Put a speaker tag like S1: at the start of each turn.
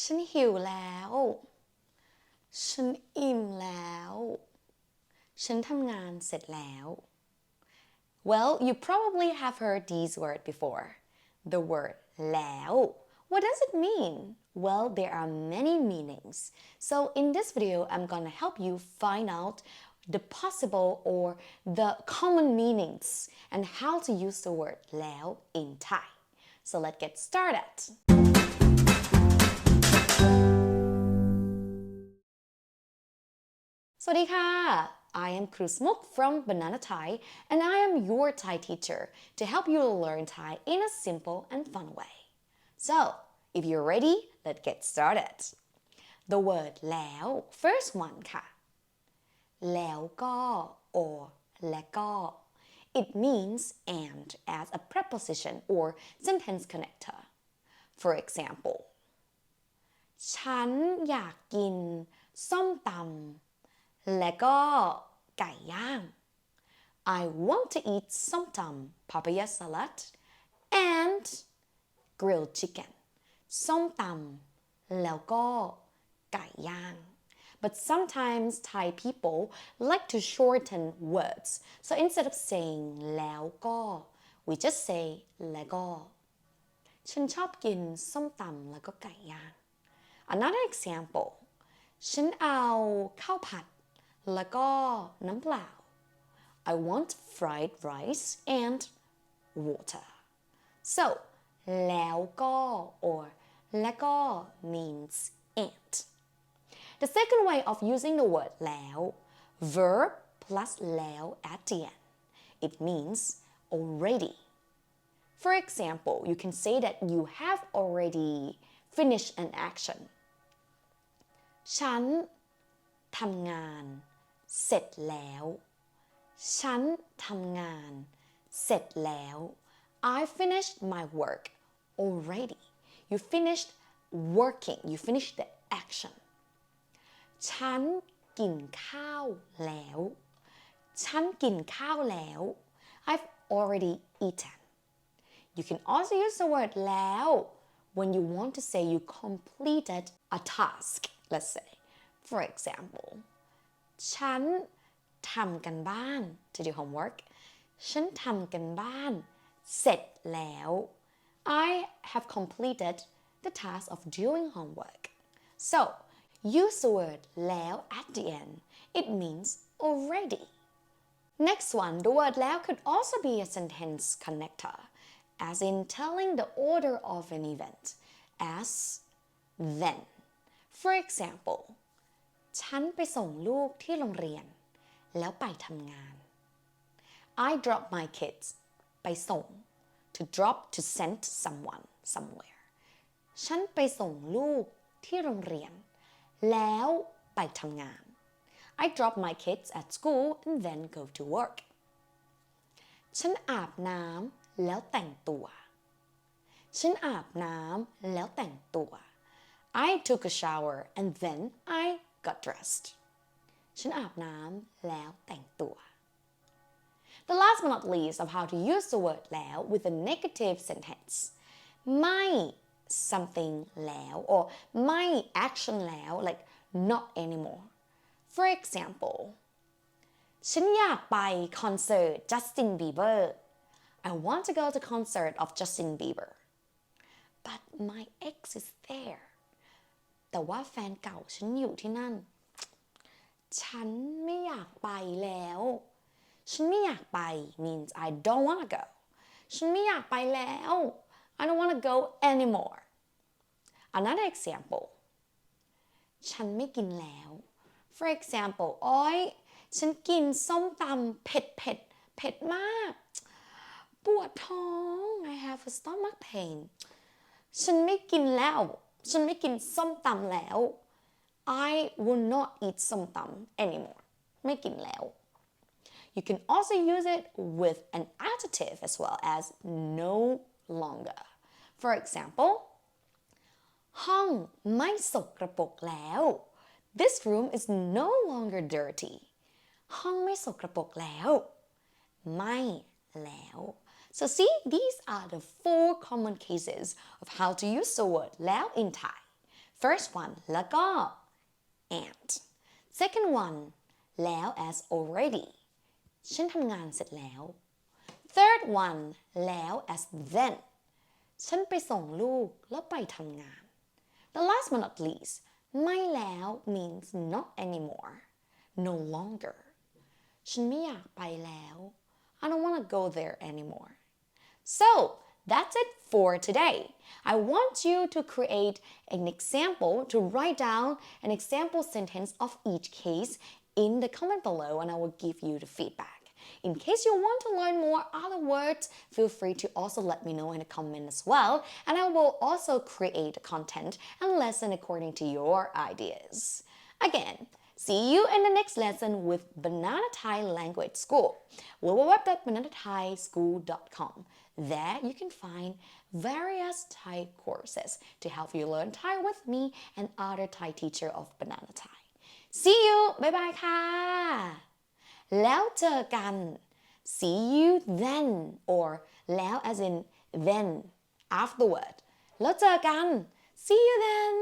S1: ฉันหิวแล้ว ฉันอิ่มแล้ว ฉันทำงานเสร็จแล้ว Well, you probably have heard these words before. The word แล้ว What does it mean? Well, there are many meanings. So in this video, I'm gonna help you find out the possible or the common meanings and how to use the word แล้ว in Thai. So let's get started. Swadika, I am Cruz Muk from Banana Thai and I am your Thai teacher to help you learn Thai in a simple and fun way. So, if you're ready, let's get started. The word แล้ว first one ค่ะ แล้วก็ or และก็ it means and as a preposition or sentence connector. For example ฉันอยากกิน ส้มตำและก็ไก่ย่าง I want to eat somtam papaya salad and grilled chicken ส้มตำแล้วก็ไก่ย่าง But sometimes Thai people like to shorten words. So instead of saying แล้วก็ we just say แล้วก็ ฉันชอบกินส้มตำแล้วก็ไก่ย่าง Another example ฉันเอาข้าวผัด แล้วก็น้ำเปล่า I want fried rice and water so แล้วก็ or และก็ means and the second way of using the word แล้ว verb plus แล้ว at the end it means already for example you can say that you have already finished an action ฉันทำงาน เสร็จแล้ว ฉันทำงาน เสร็จแล้ว I finished my work already you finished working you finished the action ฉันกินข้าวแล้ว ฉันกินข้าวแล้ว I've already eaten you can also use the word แล้ว when you want to say you completed a task let's say for example ฉันทำกันบ้าน to do homework ฉันทำกันบ้านเสร็จแล้ว I have completed the task of doing homework so use the word แล้ว at the end it means already next one the word แล้ว could also be a sentence connector as in telling the order of an event as then For example ฉันไปส่งลูกที่โรงเรียน แล้วไปทำงาน I drop my kids ไปส่ง to drop to send someone somewhere ฉันไปส่งลูกที่โรงเรียน แล้วไปทำงาน I drop my kids at school and then go to work ฉันอาบน้ำแล้วแต่งตัว ฉันอาบน้ำแล้วแต่งตัว I took a shower and then I got dressed ฉันอาบน้ำแล้วแต่งตัว The last but not least of how to use the word แล้ว with a negative sentence ไม่ something แล้ว or ไม่ action แล้ว like not anymore for example ฉันอยากไปคอนเสิร์ต Justin Bieber I want to go to concert of Justin Bieber but my ex is there แต่ว่าแฟนเก่าฉันอยู่ที่นั่น ฉันไม่อยากไปแล้ว ฉันไม่อยากไป means I don't want to go ฉันไม่อยากไปแล้ว I don't want to go anymore another example ฉันไม่กินแล้ว for example โอ้ยฉันกินส้มตำเผ็ดเผ็ดเผ็ดมาก ปวดท้อง I have a stomach pain ฉันไม่กินแล้ว ฉันไม่กินส้มตำแล้ว I will not eat ส้มตำ anymore ไม่กินแล้ว You can also use it with an adjective as well as no longer. For example, ห้องไม่สกรปรกแล้ว This room is no longer dirty. ห้องไม่สกรปรกแล้ว ไม่แล้ว So see, these are the four common cases of how to use the word แล้ว in Thai. first one แล้วก็ and second one แล้ว as already ฉันทำงานเสร็จแล้ว third one แล้ว as then ฉันไปส่งลูกแล้วไปทำงาน the last but not least ไม่แล้ว means not anymore no longer ฉันไม่อยากไปแล้ว I don't want to go there anymore so that's it for today. I want you to create an example to write down an example sentence of each case in the comment below and I will give you the feedback. In case you want to learn more other words, feel free to also let me know in a comment as well, and I will also create content and lesson according to your ideas. Again, see you in the next lesson with Banana Thai Language School. www.bananathaischool.com. There you can find various Thai courses to help you learn Thai with me and other Thai teacher of Banana Thai. See you! Bye bye ค่ะ แล้วเจอกัน see you then or แล้ว as in then afterward แล้วเจอกัน see you then